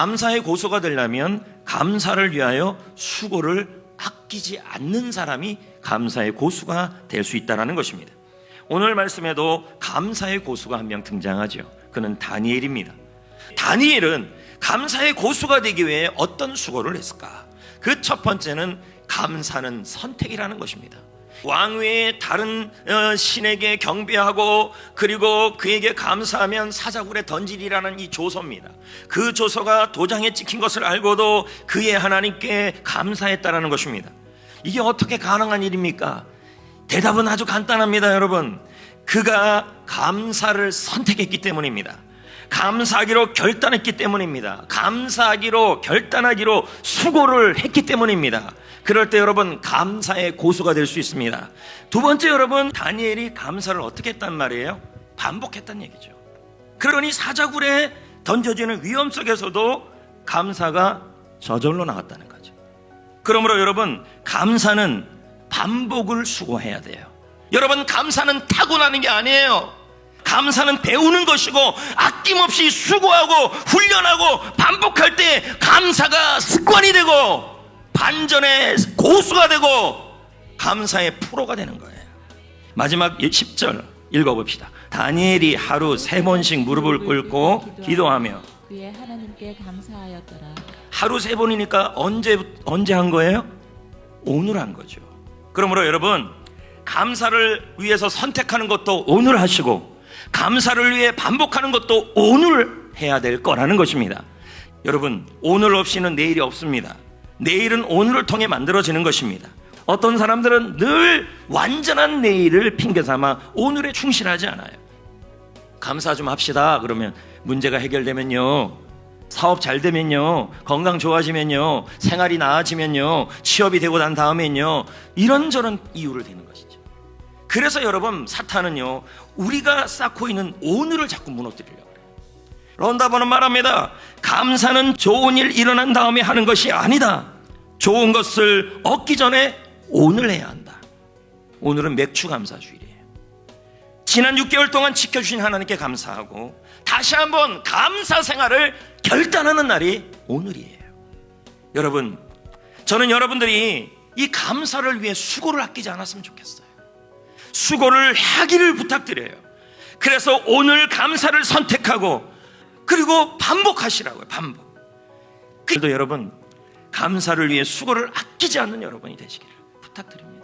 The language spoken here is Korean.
감사의 고소가 되려면 감사를 위하여 수고를 아끼지 않는 사람이 감사의 고수가 될 수 있다는 것입니다. 오늘 말씀에도 감사의 고수가 한 명 등장하죠. 그는 다니엘입니다. 다니엘은 감사의 고수가 되기 위해 어떤 수고를 했을까? 그 첫 번째는 감사는 선택이라는 것입니다. 왕위의 다른 어, 신에게 경배하고 그리고 그에게 감사하면 사자굴에 던지리라는 이 조서입니다. 그 조서가 도장에 찍힌 것을 알고도 그의 하나님께 감사했다라는 것입니다. 이게 어떻게 가능한 일입니까? 대답은 아주 간단합니다, 여러분. 그가 감사를 선택했기 때문입니다. 감사하기로 결단했기 때문입니다. 감사하기로 결단하기로 수고를 했기 때문입니다. 그럴 때 여러분 감사의 고수가 될 수 있습니다. 두 번째 여러분 다니엘이 감사를 어떻게 했단 말이에요? 반복했단 얘기죠. 그러니 사자굴에 던져지는 위험 속에서도 감사가 저절로 나왔다는 거죠. 그러므로 여러분 감사는 반복을 수고해야 돼요. 여러분 감사는 타고나는 게 아니에요. 감사는 배우는 것이고 아낌없이 수고하고 훈련하고 반복할 때 감사가 습관이 되고 반전의 고수가 되고 감사의 프로가 되는 거예요. 마지막 10절 읽어봅시다. 다니엘이 하루 세 번씩 무릎을 꿇고 기도하며 그의 하나님께 감사하였더라. 하루 세 번이니까 언제 언제 한 거예요? 오늘 한 거죠. 그러므로 여러분 감사를 위해서 선택하는 것도 오늘 하시고 감사를 위해 반복하는 것도 오늘 해야 될 거라는 것입니다. 여러분 오늘 없이는 내일이 없습니다. 내일은 오늘을 통해 만들어지는 것입니다. 어떤 사람들은 늘 완전한 내일을 핑계 삼아 오늘에 충실하지 않아요. 감사 좀 합시다. 그러면 문제가 해결되면요. 사업 잘 되면요. 건강 좋아지면요. 생활이 나아지면요. 취업이 되고 난 다음엔요. 이런저런 이유를 대는 것이죠. 그래서 여러분 사탄은요. 우리가 쌓고 있는 오늘을 자꾸 무너뜨리려고 그래요. 런다버는 말합니다. 감사는 좋은 일 일어난 다음에 하는 것이 아니다. 좋은 것을 얻기 전에 오늘 해야 한다. 오늘은 맥주 감사 주일이에요. 지난 6개월 동안 지켜주신 하나님께 감사하고 다시 한번 감사 생활을 결단하는 날이 오늘이에요. 여러분, 저는 여러분들이 이 감사를 위해 수고를 아끼지 않았으면 좋겠어요. 수고를 하기를 부탁드려요. 그래서 오늘 감사를 선택하고 그리고 반복하시라고요. 반복. 그래도 여러분 감사를 위해 수고를 아끼지 않는 여러분이 되시기를 부탁드립니다.